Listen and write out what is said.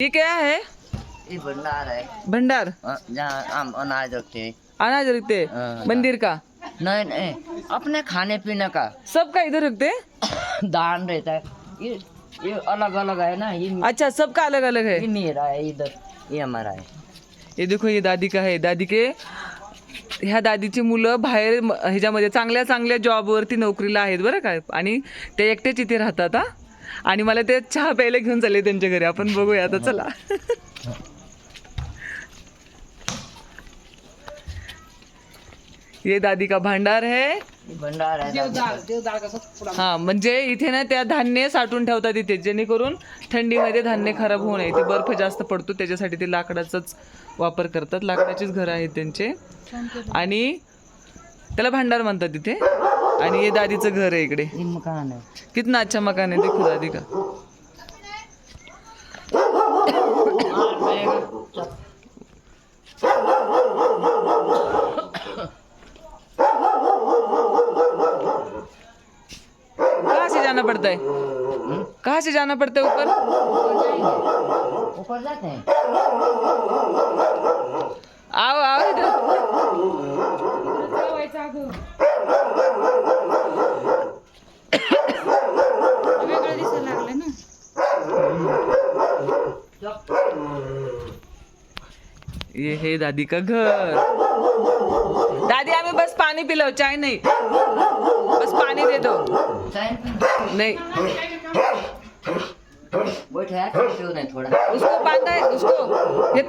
ये क्या है? ये भंडार है। भंडार? अ, जहाँ हम अनाज रखते हैं। अनाज रखते हैं? हाँ, मंदिर का? नहीं नहीं अपने खाने पीने का। सब का इधर रखते हैं? दान रहता है। ये ये अलग अलग है ना ये अच्छा सबका अलग अलग है। ये मेरा है इधर ये हमारा है। हे देखो हे दादी का आहे दादी के ह्या दादीची मुलं बाहेर म- ह्याच्यामध्ये चांगल्या चांगल्या जॉबवरती नोकरीला आहेत बरं काय आणि ते एकटेच इथे राहतात हा? आणि मला ते चहा प्यायला घेऊन चालले त्यांच्या घरी. आपण बघूया आता चला. ये दादी का भांडार है? ये भंडार है दादा हा म्हणजे इथे ना त्या धान्य साठवून ठेवतात इथे जेणेकरून थंडीमध्ये धान्य खराब होऊ नये. ते बर्फ जास्त पडतो त्याच्यासाठी ते लाकडाचाच वापर करतात. लाकडाचीच घरं आहेत त्यांचे. आणि त्याला भांडार म्हणतात इथे. आणि हे दादीचं घर आहे इकडे. ये मकान है कितना अच्छा मकान है देखो दादी का. कहाँ से जाना पड़ता है? कहाँ से जाना पड़ता है ऊपर? ऊपर जाते हैं। आओ आओ इधर। ये है दादी का घर? दादी हमें बस पानी पिलाओ चाय नहीं. बस पानी दे दो. नहीं. थोड़ा. उसको बांधा है उसको. ये